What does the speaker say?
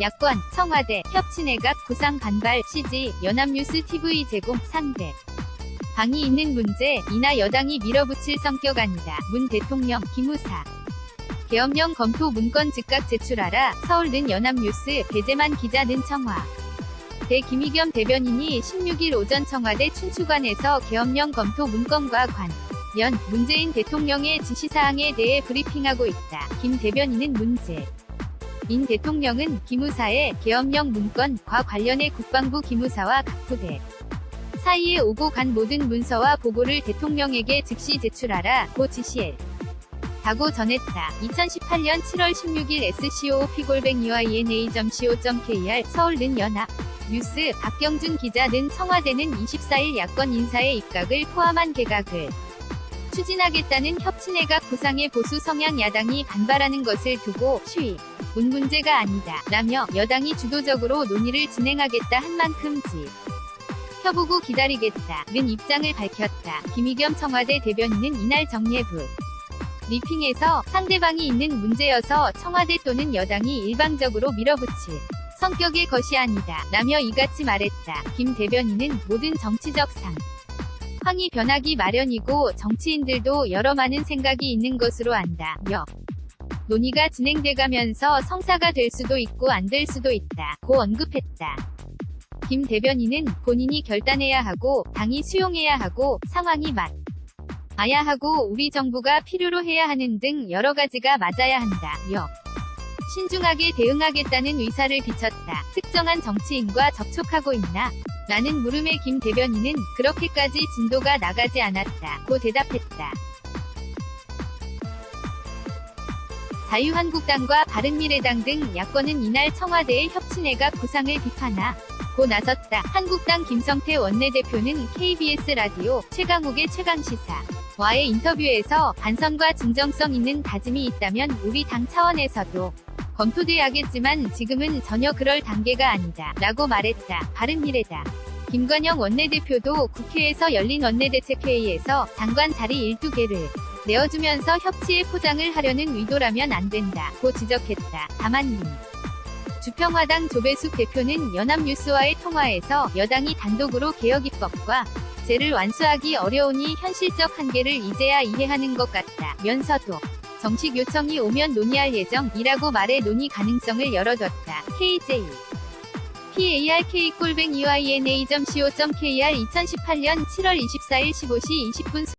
야권, 청와대, 협치내각, 구상 반발, CG, 연합뉴스 TV 제공, 상대. 방이 있는 문제, 이나 여당이 밀어붙일 성격 아니다. 문 대통령, 기무사. 계엄령 검토 문건 즉각 제출하라. 서울는 연합뉴스, 배재만 기자는 청와. 대 김희겸 대변인이 16일 오전 청와대 춘추관에서 계엄령 검토 문건과 관. 연 문재인 대통령의 지시사항에 대해 브리핑하고 있다. 김 대변인은 문제. 인 대통령은 기무사의 계엄령 문건과 관련해 국방부 기무사와 각 부대 사이에 오고 간 모든 문서와 보고를 대통령에게 즉시 제출하라 고 지시해 다고 전했다. 2018년 7월 16일 SCO 피골뱅 UINA.co.kr 서울는 연합 뉴스 박경준 기자 는 청와대는 24일 야권 인사의 입각을 포함한 개각을 추진하겠다는 협치내각 구상의 보수 성향 야당이 반발하는 것을 두고 쉬. 문 문제가 아니다. 라며 여당이 주도적으로 논의를 진행하겠다 한 만큼 지. 펴보고 기다리겠다는 입장을 밝혔다. 김희겸 청와대 대변인은 이날 정례부 리핑에서 상대방이 있는 문제여서 청와대 또는 여당이 일방적으로 밀어붙일 성격의 것이 아니다. 라며 이같이 말했다. 김 대변인은 모든 정치적 상 황이 변하기 마련이고 정치인들도 여러 많은 생각이 있는 것으로 안다. 며 논의가 진행돼가면서 성사가 될 수도 있고 안 될 수도 있다. 고 언급했다. 김 대변인은 본인이 결단해야 하고 당이 수용해야 하고 상황이 맞 아야 하고 우리 정부가 필요로 해야 하는 등 여러 가지가 맞아야 한다. 며 신중하게 대응하겠다는 의사를 비쳤다. 특정한 정치인과 접촉하고 있나? 라는 물음에 김 대변인은 그렇게까지 진도가 나가지 않았다. 고 대답했다. 자유한국당과 바른미래당 등 야권은 이날 청와대의 협치내각 구상을 비판하 고 나섰다. 한국당 김성태 원내대표는 KBS 라디오 최강욱의 최강시사 와의 인터뷰에서 반성과 진정성 있는 다짐이 있다면 우리 당 차원에서도 검토돼야겠지만 지금은 전혀 그럴 단계가 아니다. 라고 말했다. 바른미래당. 김관영 원내대표도 국회에서 열린 원내대책회의에서 장관 자리 12개를 내어주면서 협치의 포장을 하려는 의도라면 안 된다. 고 지적했다. 다만 민. 주평화당 조배숙 대표는 연합뉴스와의 통화에서 여당이 단독으로 개혁 입법과 제를 완수하기 어려우니 현실적 한계를 이제야 이해하는 것 같다. 면서도 정식 요청이 오면 논의할 예정이라고 말해 논의 가능성을 열어뒀다. KJ PARK 꼴뱅 UINA.co.kr 2018년 7월 24일 15시 20분